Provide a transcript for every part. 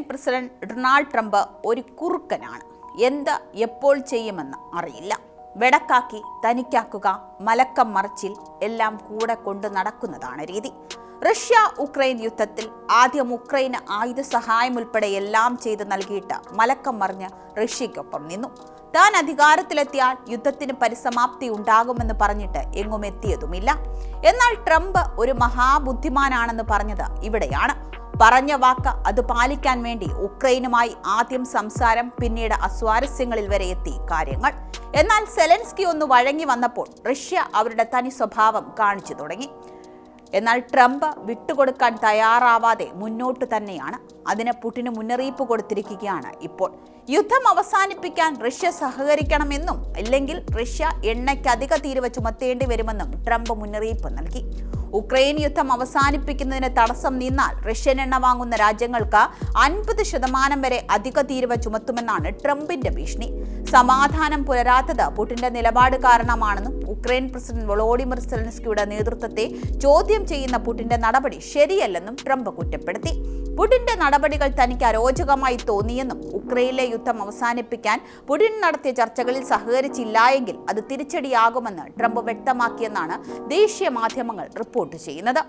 President Donald Trump ഒരു കുറുക്കനാണ്. എന്ത് എപ്പോൾ ചെയ്യുമെന്ന് അറിയില്ല. വെടക്കാക്കി തനിക്കാക്കുക മലക്കം മറിച്ചിൽ എല്ലാം കൂടെ കൊണ്ട് നടക്കുന്നതാണ് രീതി. റഷ്യ ഉക്രൈൻ യുദ്ധത്തിൽ ആദ്യം ഉക്രൈന് ആയുധ സഹായം ഉൾപ്പെടെ എല്ലാം ചെയ്ത് നൽകിയിട്ട് മലക്കം മറിഞ്ഞ് റഷ്യയ്ക്കൊപ്പം നിന്നു. താൻ അധികാരത്തിലെത്തിയാൽ യുദ്ധത്തിന് പരിസമാപ്തി ഉണ്ടാകുമെന്ന് പറഞ്ഞിട്ട് എങ്ങും എത്തിയതുമില്ല. എന്നാൽ ട്രംപ് ഒരു മഹാബുദ്ധിമാനാണെന്ന് പറഞ്ഞത് ഇവിടെയാണ്. പറഞ്ഞ വാക്ക് അത് പാലിക്കാൻ വേണ്ടി ഉക്രൈനുമായി ആദ്യം സംസാരം പിന്നീട് അസ്വാരസ്യങ്ങളിൽ വരെ എത്തി കാര്യങ്ങൾ. എന്നാൽ സെലൻസ്കി ഒന്ന് വഴങ്ങി വന്നപ്പോൾ റഷ്യ അവരുടെ തനി സ്വഭാവം കാണിച്ചു തുടങ്ങി. എന്നാൽ ട്രംപ് വിട്ടുകൊടുക്കാൻ തയ്യാറാവാതെ മുന്നോട്ട് തന്നെയാണ്. അതിന് പുടിന് മുന്നറിയിപ്പ് കൊടുത്തിരിക്കുകയാണ് ഇപ്പോൾ. യുദ്ധം അവസാനിപ്പിക്കാൻ റഷ്യ സഹകരിക്കണമെന്നും അല്ലെങ്കിൽ റഷ്യ എണ്ണയ്ക്ക് അധിക തീരുവ ചുമത്തേണ്ടി വരുമെന്നും ട്രംപ് മുന്നറിയിപ്പ് നൽകി. ഉക്രൈൻ യുദ്ധം അവസാനിപ്പിക്കുന്നതിന് തടസ്സം നിന്നാൽ റഷ്യൻ എണ്ണ വാങ്ങുന്ന രാജ്യങ്ങൾക്ക് അൻപത് ശതമാനം വരെ അധിക തീരുവ ചുമത്തുമെന്നാണ് ട്രംപിന്റെ ഭീഷണി. സമാധാനം പുലരാത്തത് പുടിന്റെ നിലപാട് കാരണമാണെന്നും ഉക്രൈൻ പ്രസിഡന്റ് വളോഡിമർ സെലൻസ്കിയുടെ നേതൃത്വത്തെ ചോദ്യം ചെയ്യുന്ന പുടിന്റെ നടപടി ശരിയല്ലെന്നും ട്രംപ് കുറ്റപ്പെടുത്തി. പുടിന്റെ നടപടികൾ തനിക്ക് അരോചകമായി തോന്നിയെന്നും ഉക്രൈനിലെ യുദ്ധം അവസാനിപ്പിക്കാൻ പുടിൻ നടത്തിയ ചർച്ചകളിൽ സഹകരിച്ചില്ല എങ്കിൽ അത് തിരിച്ചടിയാകുമെന്ന് ട്രംപ് വ്യക്തമാക്കിയെന്നാണ് ദേശീയ മാധ്യമങ്ങൾ റിപ്പോർട്ട് ചെയ്യുന്നത്.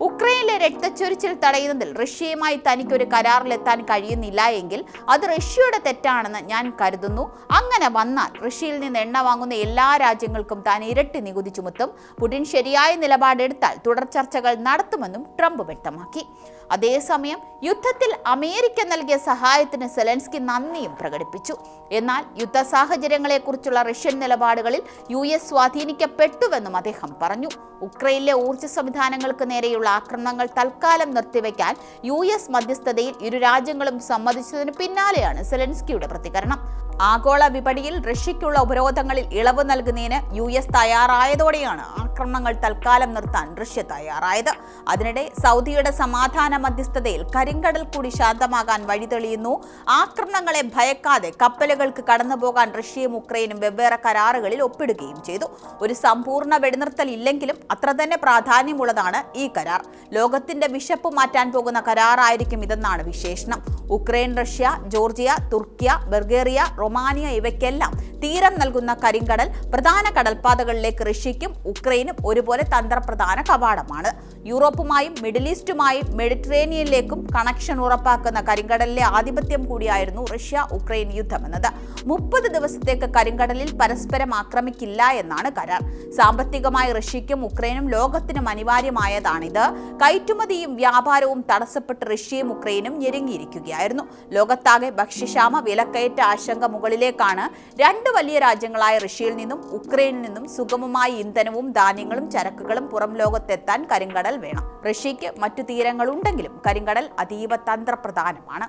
ഉക്രൈനിലെ രക്തച്ചൊരിച്ചിൽ തടയുന്നതിൽ റഷ്യയുമായി തനിക്കൊരു കരാറിലെത്താൻ കഴിയുന്നില്ല എങ്കിൽ അത് റഷ്യയുടെ തെറ്റാണെന്ന് ഞാൻ കരുതുന്നു. അങ്ങനെ വന്നാൽ റഷ്യയിൽ നിന്ന് എണ്ണ വാങ്ങുന്ന എല്ലാ രാജ്യങ്ങൾക്കും താൻ ഇരട്ടി നികുതി ചുമത്തും. പുടിൻ ശരിയായ നിലപാടെടുത്താൽ തുടർ ചർച്ചകൾ നടത്തുമെന്നും ട്രംപ് വ്യക്തമാക്കി. അതേസമയം യുദ്ധത്തിൽ അമേരിക്ക നൽകിയ സഹായത്തിന് സെലൻസ്കി നന്ദിയും പ്രകടിപ്പിച്ചു. എന്നാൽ യുദ്ധ സാഹചര്യങ്ങളെക്കുറിച്ചുള്ള റഷ്യൻ നിലപാടുകളിൽ യു എസ് സ്വാധീനിക്കപ്പെട്ടുവെന്നും അദ്ദേഹം പറഞ്ഞു. ഉക്രൈനിലെ ഊർജ സംവിധാനങ്ങൾക്ക് നേരെയുള്ള ആക്രമണങ്ങൾ തൽക്കാലം നിർത്തിവെക്കാൻ യു എസ് മധ്യസ്ഥതയിൽ ഇരു രാജ്യങ്ങളും സമ്മതിച്ചതിന് പിന്നാലെയാണ് സെലൻസ്കിയുടെ പ്രതികരണം. ആഗോള വിപണിയിൽ റഷ്യയ്ക്കുള്ള ഉപരോധങ്ങളിൽ ഇളവ് നൽകുന്നതിന് യു എസ് തയ്യാറായതോടെയാണ് ആക്രമണങ്ങൾ തൽക്കാലം നിർത്താൻ റഷ്യ തയ്യാറായത്. അതിനിടെ സൗദിയുടെ സമാധാന മധ്യസ്ഥതയിൽ കരിങ്കടൽ കൂടി ശാന്തമാകാൻ വഴിതെളിയുന്നു. ആക്രമണങ്ങളെ ഭയക്കാതെ കപ്പലുകൾക്ക് കടന്നുപോകാൻ റഷ്യയും ഉക്രൈനും വെവ്വേറെ കരാറുകളിൽ ഒപ്പിടുകയും ചെയ്തു. ഒരു സമ്പൂർണ വെടിനിർത്തൽ ഇല്ലെങ്കിലും അത്ര തന്നെ പ്രാധാന്യമുള്ളതാണ് ഈ കരാർ. ലോകത്തിന്റെ വിശപ്പ് മാറ്റാൻ പോകുന്ന കരാറായിരിക്കും ഇതെന്നാണ് വിശേഷണം. Ukraine Russia Georgia Turkiye Bulgaria Romania ഇവയ്ക്കെല്ലാം തീരം നൽകുന്ന കരിങ്കടൽ പ്രധാന കടൽപാതകളിലേക്ക് റഷ്യയ്ക്കും ഉക്രൈനും ഒരുപോലെ തന്ത്രപ്രധാന കവാടമാണ്. യൂറോപ്പുമായും മിഡിൽ ഈസ്റ്റുമായും മെഡിറ്ററേനിയനിലേക്കും കണക്ഷൻ ഉറപ്പാക്കുന്ന കരിങ്കടലിലെ ആധിപത്യം കൂടിയായിരുന്നു റഷ്യ ഉക്രൈൻ യുദ്ധമെന്നത് മുപ്പത് ദിവസത്തേക്ക് കരിങ്കടലിൽ പരസ്പരം ആക്രമിക്കില്ല എന്നാണ് കരാർ. സാമ്പത്തികമായി റഷ്യയ്ക്കും ഉക്രൈനും ലോകത്തിനും അനിവാര്യമായതാണിത്. കയറ്റുമതിയും വ്യാപാരവും തടസ്സപ്പെട്ട് റഷ്യയും ഉക്രൈനും ഞെരുങ്ങിയിരിക്കുകയായിരുന്നു. ലോകത്താകെ ഭക്ഷ്യക്ഷാമ വിലക്കയറ്റ ആശങ്ക മുകളിലേക്കാണ് രണ്ട് വലിയ രാജ്യങ്ങളായ റഷ്യയിൽ നിന്നും ഉക്രൈനിൽ നിന്നും സുഗമമായി ഇന്ധനവും ധാന്യങ്ങളും ചരക്കുകളും പുറം ലോകത്തെത്താൻ കരിങ്കടൽ വേണം. റഷ്യയ്ക്ക് മറ്റു തീരങ്ങളുണ്ടെങ്കിലും കരിങ്കടൽ അതീവ തന്ത്രപ്രധാനമാണ്.